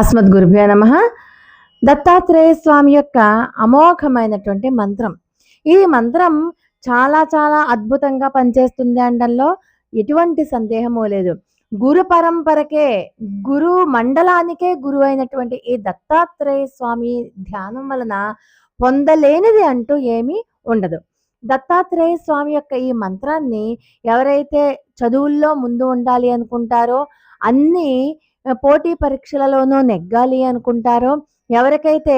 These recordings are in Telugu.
అస్మద్ గురుభ్యో నమ. దత్తాత్రేయ స్వామి యొక్క అమోఘమైనటువంటి మంత్రం. ఈ మంత్రం చాలా చాలా అద్భుతంగా పనిచేస్తుంది అనడంలో ఎటువంటి సందేహము లేదు. గురు పరంపరకే గురు మండలానికే గురువు అయినటువంటి ఈ దత్తాత్రేయ స్వామి ధ్యానం వలన పొందలేనిది అంటూ ఏమీ ఉండదు. దత్తాత్రేయ స్వామి యొక్క ఈ మంత్రాన్ని ఎవరైతే చదువుల్లో ముందు ఉండాలి అనుకుంటారో అన్నీ పోటీ పరీక్షలలోనూ నెగ్గాలి అనుకుంటారో? ఎవరికైతే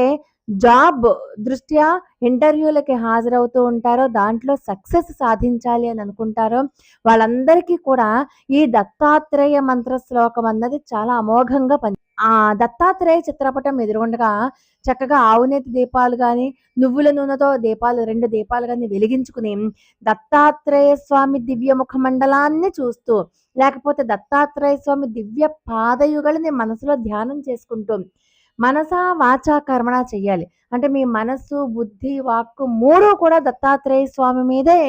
జాబ్ దృష్ట్యా ఇంటర్వ్యూలకి హాజరవుతూ ఉంటారో దాంట్లో సక్సెస్ సాధించాలి అని అనుకుంటారో వాళ్ళందరికీ కూడా ఈ దత్తాత్రేయ మంత్ర శ్లోకం అన్నది చాలా అమోఘంగా పని ఆ దత్తాత్రేయ చిత్రపటం ఎదురుగుండగా చక్కగా ఆవునేతి దీపాలు కానీ నువ్వుల నూనెతో దీపాలు రెండు దీపాలు కానీ వెలిగించుకుని దత్తాత్రేయ స్వామి దివ్య ముఖ మండలాన్ని చూస్తూ లేకపోతే దత్తాత్రేయ స్వామి దివ్య పాదయుగలని మనసులో ధ్యానం చేసుకుంటూ మనసా వాచా కర్మణ చెయ్యాలి. అంటే మీ మనస్సు బుద్ధి వాక్కు మూడు కూడా దత్తాత్రేయ స్వామి మీదే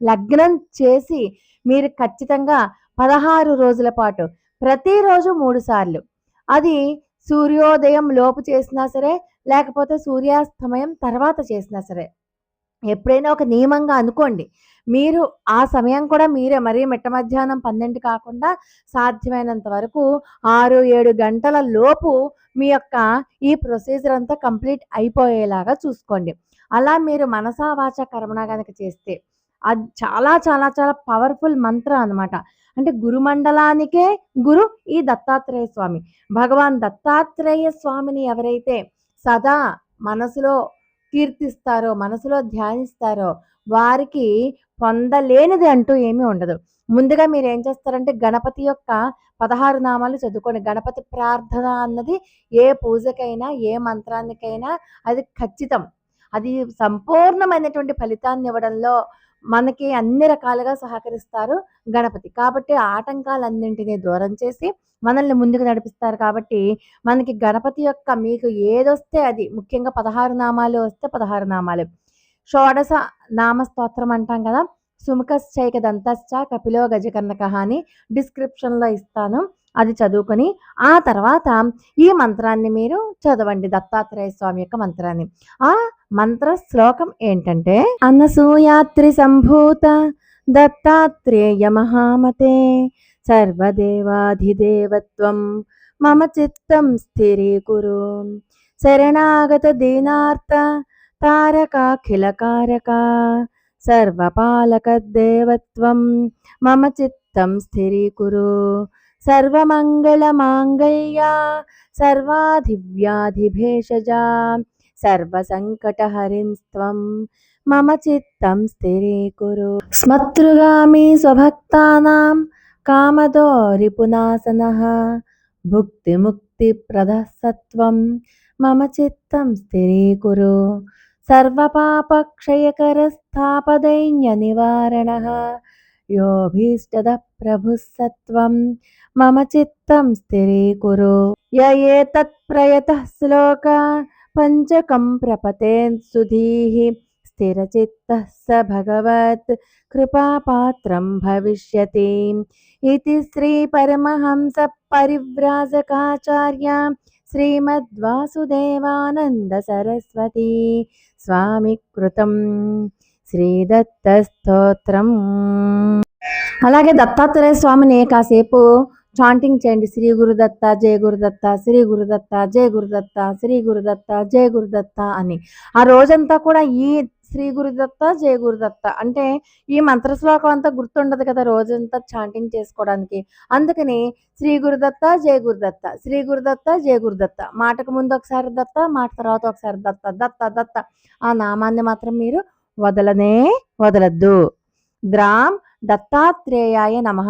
లగ్నం చేసి మీరు ఖచ్చితంగా పదహారు రోజుల పాటు ప్రతిరోజు మూడు సార్లు అది సూర్యోదయం లోపు చేసినా సరే లేకపోతే సూర్యాస్తమయం తర్వాత చేసినా సరే. ఎప్పుడైనా ఒక నియమంగా అనుకోండి. మీరు ఆ సమయం కూడా మీరే మరీ మిట్ట మధ్యాహ్నం పన్నెండు కాకుండా సాధ్యమైనంత వరకు ఆరు ఏడు గంటల లోపు మీ యొక్క ఈ ప్రొసీజర్ అంతా కంప్లీట్ అయిపోయేలాగా చూసుకోండి. అలా మీరు మనసా వాచ కర్మణ కనుక చేస్తే అది చాలా చాలా చాలా పవర్ఫుల్ మంత్రం అన్నమాట. అంటే గురుమండలానికే గురు ఈ దత్తాత్రేయ స్వామి. భగవాన్ దత్తాత్రేయ స్వామిని ఎవరైతే సదా మనసులో కీర్తిస్తారో మనసులో ధ్యానిస్తారో వారికి పొందలేనిది అంటూ ఏమీ ఉండదు. ముందుగా మీరు ఏం చేస్తారంటే గణపతి యొక్క పదహారు నామాలు చదువుకోండి. గణపతి ప్రార్థన అన్నది ఏ పూజకైనా ఏ మంత్రానికైనా అది ఖచ్చితం. అది సంపూర్ణమైనటువంటి ఫలితాన్ని ఇవ్వడంలో మనకి అన్ని రకాలుగా సహకరిస్తారు గణపతి. కాబట్టి ఆటంకాలన్నింటినీ దూరం చేసి మనల్ని ముందుకు నడిపిస్తారు కాబట్టి మనకి గణపతి యొక్క మీకు ఏదొస్తే అది ముఖ్యంగా పదహారు నామాలు వస్తే పదహారు నామాలు. షోడశ నామ స్తోత్రం అంటాం కదా సుముఖశ్చైక దంతశ్చ కపిలో గజకర్ణక అని డిస్క్రిప్షన్లో ఇస్తాను. అది చదువుకొని ఆ తర్వాత ఈ మంత్రాన్ని మీరు చదవండి. దత్తాత్రేయ స్వామి యొక్క మంత్రాన్ని. ఆ మంత్ర శ్లోకం ఏంటంటే అన్నసూయాత్రి సంభూత దత్తాత్రేయ మహామతే సర్వదేవాధిదేవత్వం మమ చిత్తం స్థిరీకురు శరణాగత దీనార్త తారకాఖిలకారక సర్వపాలక దేవత్వం మమ చిత్తం స్థిరీకురు सर्वमङ्गलमाङ्गल्या, सर्वाधिव्याधिभेषजा सर्वसङ्कटहरिं त्वं मम चित्तं स्थिरीकुरु स्मतृगामी स्वभक्तानां कामदो रिपुनासनः मम चित्तं स्थिरीकुरु सर्वपापक्षयकरस्थापदैन्यनिवारणः योऽभीष्टदः प्रभुः सत्त्वं मम चित्तं स्थिरीकुरु य एतत्प्रयतः श्लोक पञ्चकं प्रपतेन् सुधीः। स्थिरचित्तः स भगवत् कृपापात्रं भविष्यति। इति श्रीपरमहंसपरिव्राजकाचार्य श्रीमद्वासुदेवानन्दसरस्वती स्वामिकृतं శ్రీదత్తస్తోత్రం అలాగే దత్తాత్రేయ స్వామిని కాసేపు చాంటింగ్ చేయండి శ్రీ గురుదత్త జయ గురుదత్త శ్రీ గురుదత్త జయ గురుదత్త శ్రీ గురుదత్త జయ గురుదత్త అని ఆ రోజంతా కూడా ఈ శ్రీ గురుదత్త జయ గురుదత్త అంటే ఈ మంత్ర శ్లోకం అంతా గుర్తుండదు కదా రోజంతా చాంటింగ్ చేసుకోవడానికి అందుకని శ్రీ గురుదత్త జయ గురుదత్త శ్రీ గురుదత్త జయ గురుదత్త మాటకు ముందు ఒకసారి దత్త మాట తర్వాత ఒకసారి దత్త దత్త దత్త ఆ నామాన్ని మాత్రం మీరు వదలనే వదలద్దు. గ్రామ్ దత్తాత్రేయాయ నమ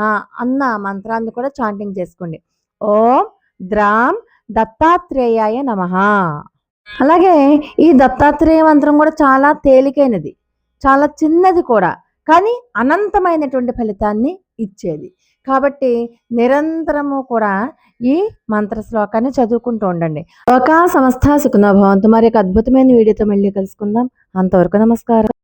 అన్న మంత్రాన్ని కూడా చాంటింగ్ చేసుకోండి. ఓం ద్రామ్ దత్తాత్రేయాయ నమ. అలాగే ఈ దత్తాత్రేయ మంత్రం కూడా చాలా తేలికైనది చాలా చిన్నది కూడా కానీ అనంతమైనటువంటి ఫలితాన్ని ఇచ్చేది. కాబట్టి నిరంతరము కూడా ఈ మంత్ర శ్లోకాన్ని చదువుకుంటూ ఉండండి. ఒక సంస్థ సుఖనభవంతు మరి ఒక అద్భుతమైన వీడియోతో మళ్ళీ కలుసుకుందాం. అంతవరకు నమస్కారం.